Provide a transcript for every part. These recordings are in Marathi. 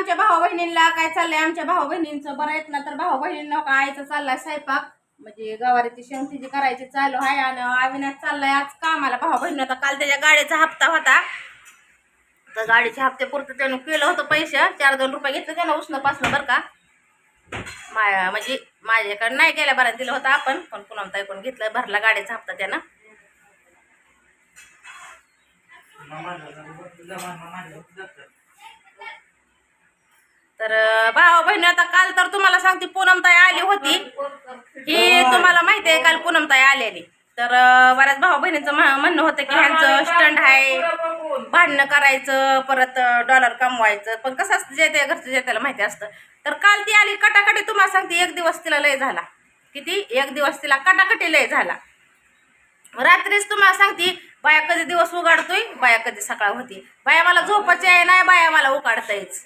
आमच्या भाऊ बहिणींना काय चाललंय आमच्या भाऊ बहिणींचं बरं आहेत ना तर भाऊ बहिणींना का आईचा चाललाय स्वयंपाक म्हणजे गवारीची शेंगतीची करायची चालू आहे आणि अविनाश चाललाय आज कामाला भाऊ बहिणी होता काल त्याच्या गाडीचा हप्ता होता तर गाडीच्या हप्ते पुरतं त्यानं केलं होतं पैसे चार दोन रुपये घेतलं त्यानं उष्ण पासलं बरं का माया म्हणजे माझ्याकडे नाही गेल्या बरं दिलं होतं आपण पण पुन्हा ताई कोण घेतलं भरला गाडीचा हप्ता त्यानं तर भाऊ बहिणी आता काल तर तुम्हाला सांगते पूनमताई आली होती. ही तुम्हाला माहिती आहे काल पूनमताई आलेली. तर बऱ्याच भाऊ बहिणीचं म्हणणं होतं की ह्यांचं स्टंड आहे भांडणं करायचं परत डॉलर कमवायचं. पण कसं असतं जे त्या घरचं जे त्याला माहिती असतं. तर काल ती आली कटाकटी तुम्हाला सांगते एक दिवस तिला लय झाला. किती? एक दिवस तिला कटाकटी लय झाला. रात्रीच तुम्हाला सांगते बाया कधी दिवस उगाडतोय बाया कधी सकाळ होती. बाया मला झोपाची आहे नाही बाया मला उकाडतायच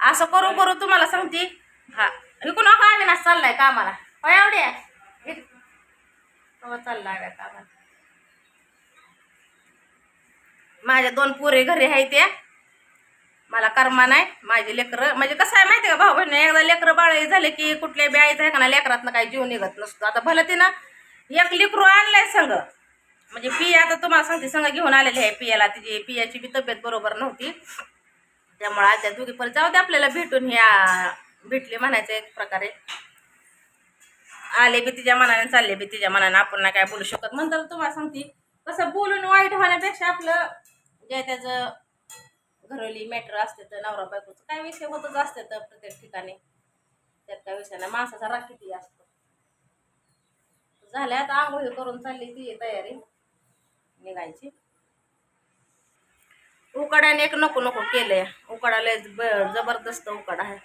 असं करू करू तुम्हाला सांगते. हा. इकडून नका अविनाश चाललाय कामाला. होय एवढे हो, चाललाय कामाला. माझ्या दोन पोरे घरी आहे त्या. मला कर्मा नाही माझे लेकरं. म्हणजे कसं आहे माहिती का भाऊ बहिणी एकदा लेकरं बाळ झाले की कुठल्याही बी आईचं आहे का ना लेकरातनं काही जीव निघत नसतो. आता भलं तिनं एक लेकरू आणलंय संघ म्हणजे पिया आता तुम्हाला सांगते संघ घेऊन आलेली आहे पियाला. तिची पियाची बी तब्येत बरोबर नव्हती. त्यामुळे आज त्या दोघी परत जाऊ दे आपल्याला भेटून ह्या भेटले म्हणायचं एक प्रकारे. आले बी तिच्या मनाने चालले बी तिच्या मनाने. आपण ना काय बोलू शकत. म्हणतात तुम्हाला सांगते कसं बोलून वाईट होण्यापेक्षा आपलं जे त्याचं घरोली मॅटर असते तर नवरा बायकोचं काय विषय होतच असते तर प्रत्येक ठिकाणी. त्यात काय विषय नाही. माणसाचा राग किती असतो. झाल्या आता आंघोळी करून चालली ती तयारी. निघायची. उकाड्याने एक नको नको केलंय. उकाडा लय ब- जबरदस्त उकाडा आहे.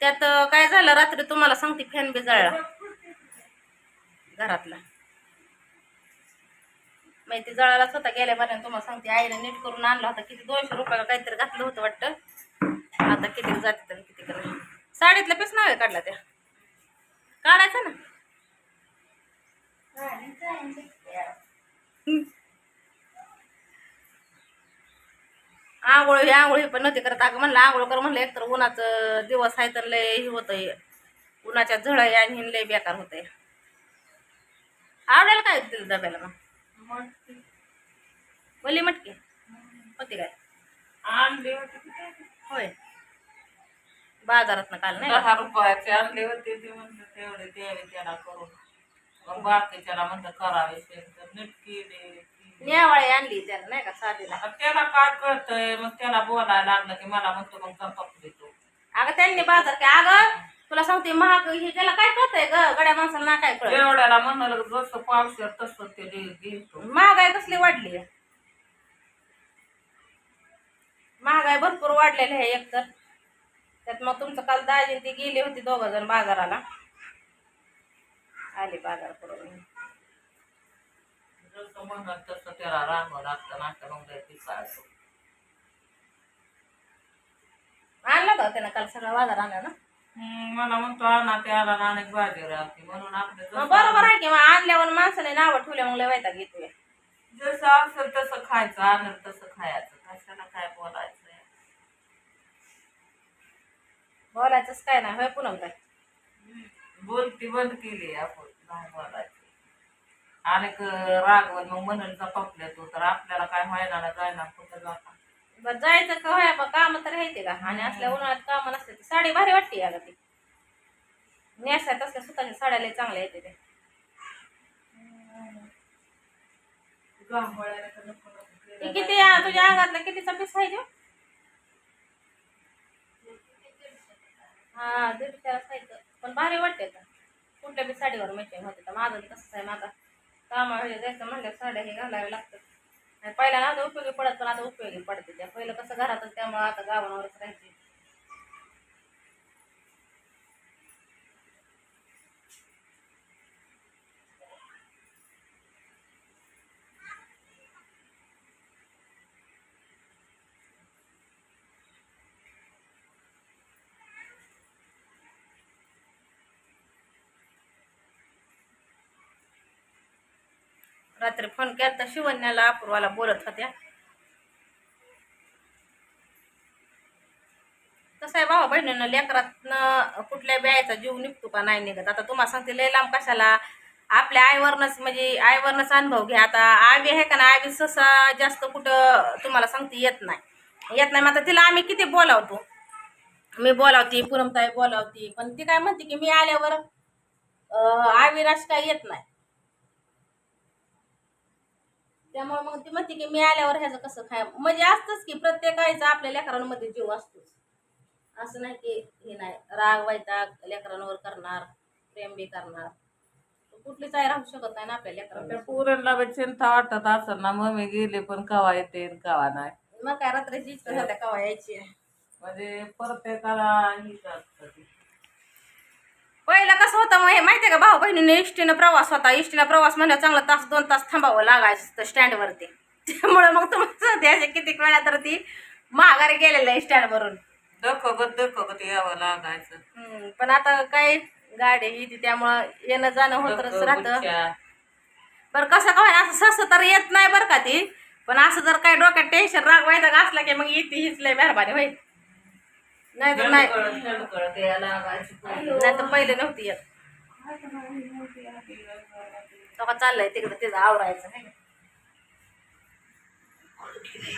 त्यात काय झालं? रात्री तुम्हाला सांगते फॅन बी जळला. घरातला. माहिती जळालाच होता गेल्यापर्यंत तुम्हाला सांगते आईने नीट करून आणला होता. किती दोनशे रुपयाला काहीतरी घातलं होतं वाटतं. आता किती जाते तर किती करा साडीतला पीस नाव काढला त्या. काढायचं ना. आंघोळ ही आंघोळ ही पण नव्हती करत. अगं म्हणलं आंघोळ कर म्हणलं एकतर उन्हाचं दिवस आहे तर लय हे होतंय. उन्हाच्या झळ आहे आणि लय बेकार होतंय. आवडेल काय दिलं डब्याला मग? बोली मटकी? होती काय? आणले होते? होय. बाजारात काल नाही? दहा रुपयाचे आणले होते ते म्हणलं तेवढे द्यावे त्याला करून. बाकीच्याला म्हणलं करावे. नीट केले. नेवाळी आणली त्याला नाही का साधीला. आता त्याला काय कळतंय? मग त्याला बोलायला लागलं की मला म्हणतो मग देतो अगं त्यांनी बाजार काय अगं तुला सांगते महाग हे त्याला काय कळतंय ग? गड्या माणसाला ना काय कळत? एवढ्याला म्हणाल जसं पावसात तसं ते महागाई कसली वाढली? महागाई भरपूर वाढलेली आहे एकतर त्यात मग तुमचं काल दाजी ती गेली होती दोघं जण बाजाराला. आली बाजार करून तसं त्याला राहावं लागतं नाटक मग ते आणला का त्यानं काल सगळा बाजार आणला ना? मला म्हणतो आणा त्याला अनेक भाजी राहते म्हणून आपलं मग बरोबर आहे की मग आणल्यावर माणसाने नावं ठेवल्या मग लय वैताग येतोय जसं असेल तसं खायचं आणेल तसं खायचं. कशाला काय बोलायचं? बोलायचंच काय नाही होय पुन्हा काय बोलती बंद केली आपण नाही बोलायचं. आणि क- रागवण मग म्हणाल जपल्या तो तर आपल्याला काय व्हायला ना जायना कुठं जाता? बरं जायचं का होय? बा काम तर येते का? आणि असल्या उन्हाळ्यात काम नसते ती साडी भारी वाटते अगं ती. नेसायत असल्या स्वतःच्या साड्या लय चांगल्या येते ते गांभोळ्याला तर नको नको ती केलं. किती आ- तुझ्या अंगातला कितीचा पीस आहे तो हा दीडशे असायचं पण भारी वाटते का कुठल्या बी साडीवर मॅचिंग होते तर माझं बी तसंच आहे माझा. कामा म्हणजे जायचं म्हणलं साड्या हे घालावे लागतात. आणि पहिला ना आता उपयोगी पडत पण आता उपयोगी पडते. त्या पहिलं कसं घरातच त्यामुळे आता गावावरच राहायची. रात्री फोन केला तर शिवण्याला अपूर्वाला बोलत होत्या. कसं आहे भावा बहिणीनं लेकरातनं कुठल्या ब्यायचा जीव निघतो का नाही निघत. आता तुम्हाला सांगते लय लांब कशाला? आपल्या आईवरनच म्हणजे आईवरनच अनुभव घ्या. आता आवी आहे का ना आवी ससा जास्त कुठं तुम्हाला सांगते येत नाही. येत नाही मग आता तिला आम्ही किती बोलावतो? मी बोलावती पुरमताई बोलावती पण ती काय म्हणते की मी आल्यावर आवी राश काय येत नाही. त्यामुळे मग ती म्हणते की मी आल्यावर ह्याचं कसं खाय म्हणजे असतंच की प्रत्येक आईचा आपल्या लेकरांमध्ये जीव असतोच. असं नाही की हे नाही राग वैताग लेकरांवर करणार प्रेम बी करणार. कुठलीच आई राहू शकत नाही ना आपल्या पोरांना बी चिंता वाटत असं ना मम्मी गेले पण कवा येते कवा नाही. मग काय रात्रीची इच्छा होत्या कवा यायची? म्हणजे प्रत्येकाला हीच असतं. पहिलं कसं होतं मग हे माहितीये का? भाऊ बहिणीने इष्टीनं प्रवास होता. इष्टीनं प्रवास म्हणलं चांगला तास दोन तास थांबावं लागायचं स्टँडवरती. त्यामुळे मग तुम्हाला सांगते असे किती वेळा तर ती माघारी गेलेलं आहे स्टँडवरून. दखगत यावं लागायचं. पण आता काय गाडी येते त्यामुळं येणं जाणं होतच दख, राहतं. बरं कसं काय असं ससं तर येत नाही बरं का ती. पण असं जर काय डोक्यात टेन्शन राग व्हायचं का असला की मग येते हीच लय मेहरबानी होईल. नाही तर नाही. नाही. तर पहिले नव्हती येत. तेव्हा चाललंय तिकडं तिथं आवरायचं है ना.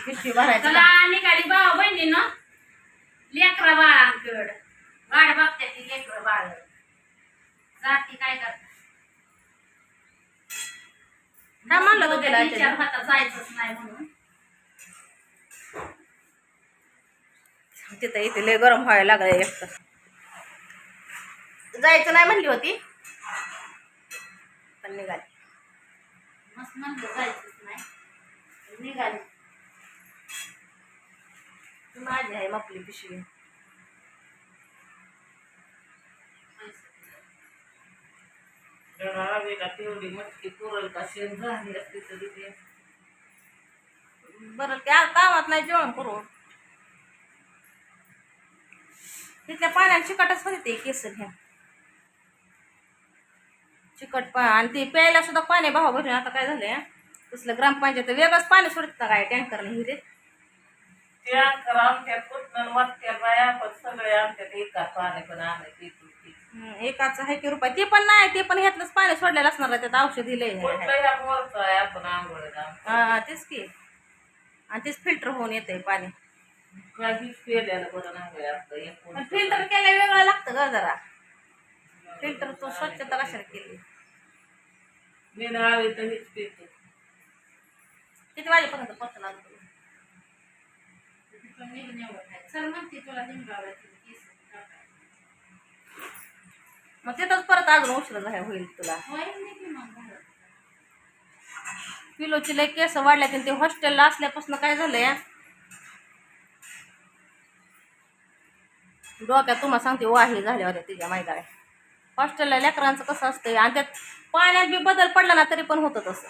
पिशवी भरायचं निघाली भाऊ बहिणीनं. लेकरा बाळांकड. गाड बघते ती लेकर बाळ. जाती काय करतात काय म्हणलं तू तिला विचार होता जायचंच नाही म्हणून. तिथं इथे लय गरम व्हायला लागलं एक तर. जायचं नाही म्हणली होती. पण निघाली. मस्त म्हणलं जायचंच नाही. निघाली. माझी आहे मपली पिशवी. तेवढी मटकी पुरल का? शेण झाली असती तरी ते. बरं त्या कामात नाही जेवण करू. तिथल्या पाण्यात चिकटच होते ते केस घ्या. चिकट पा आणि ते प्यायला सुद्धा पाणी भाव भरून आता काय झालंय? तसलं ग्रामपंचायत वेगळंच पाणी सोडत काय? टँकरने हिरे कुठनं वाटत्या बाया पण सगळे आमच्यात एका पाणी पण आणायचे एकाच आहे की रुपये. ते पण नाही ते पण ह्यातलंच पाणी सोडलेलं असणार त्यात औषध आहे आपण हा तेच की. आणि तेच फिल्टर होऊन येते पाणी. काहीच केलेलं बरं नाही असतं एक पण फिल्टर केलं वेगळं लागतं ग जरा. फिल्टर तो स्वच्छता कशाला केली? मी नावे तर हेच पितो किती वाजेपर्यंत पोहोचला तिथं चल म्हणते तुला निघावं. मग तिथंच परत अजून उशीर झाला होईल तुला. किलोची लय केस वाढल्यात आणि ते हॉस्टेलला असल्यापासून काय झालंय? डोक्यात तुम्हाला सांगते वाही झाल्यावर तिच्या माहिती आहे हॉस्टेलला लेकरांचं कसं असतंय आणि त्यात पाण्यात बी बदल पडला ना तरी पण होतं तसं.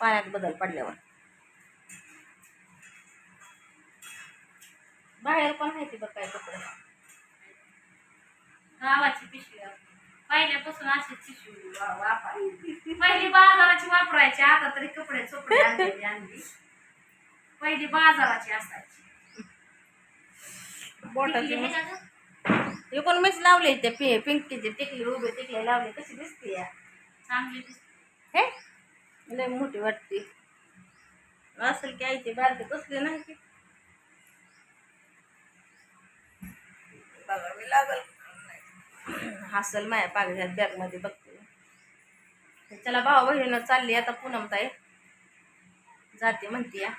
पाण्यात बदल पडल्यावर. बाहेर पण आहे ती बघ काय कपडे. गावाची पिशवी पहिल्यापासून अशीच पिशवी वापरायची. पहिली बाजाराची वापरायची आता तरी कपडे चोपडे आणली. पहिली बाजाराची असायची. बोटाची टिकली मस्त- लावले ते पि पिंकीचे टिकली उभे टिकले लावले कशी दिसते या? चांगली दिसते. हे? लय मोठी वाटते. असेल की आईची बारके कसली नाही की. बघावी लागल. हसल माया बघते. चला भाऊ बहिणीनं चालली आता पूनम ताई. जाते म्हणते या.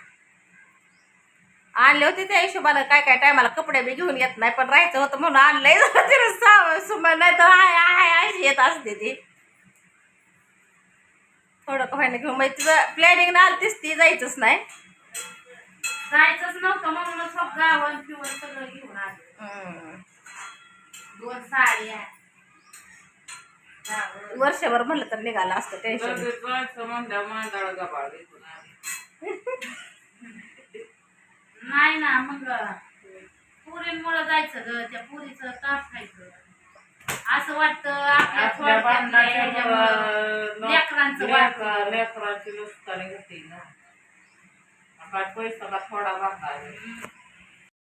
आणले होते त्या हिशोबानं काय काय टायमाला कपडे बी घेऊन येत नाही पण राहायचं होतं म्हणून आणलंय नाही तर हाय हाय अशी येत असते ती. थोडं का व्हायला घेऊन मग तिचं प्लॅनिंग ना आलतीच ती जायचंच नाही. जायचंच नव्हतं म्हणूनच मग गावन फिवन सगळं घेऊन आले. दोन साड्या वर्षभर म्हणलं तर निघालं असतं टेन्शन गबाळ आली. नाही ना मग पुरींमुळं जायचं ग त्या पुरीचं तास खायचं असं वाटतं आपल्या आपल्या थोडक्यातल्या बांधण्याच्या ह्याच्यामुळं मुळं लेकरांचं लेकरं- वाटतं. लेकरांची नुकसानी होती ना. पैसा का थोडा बाका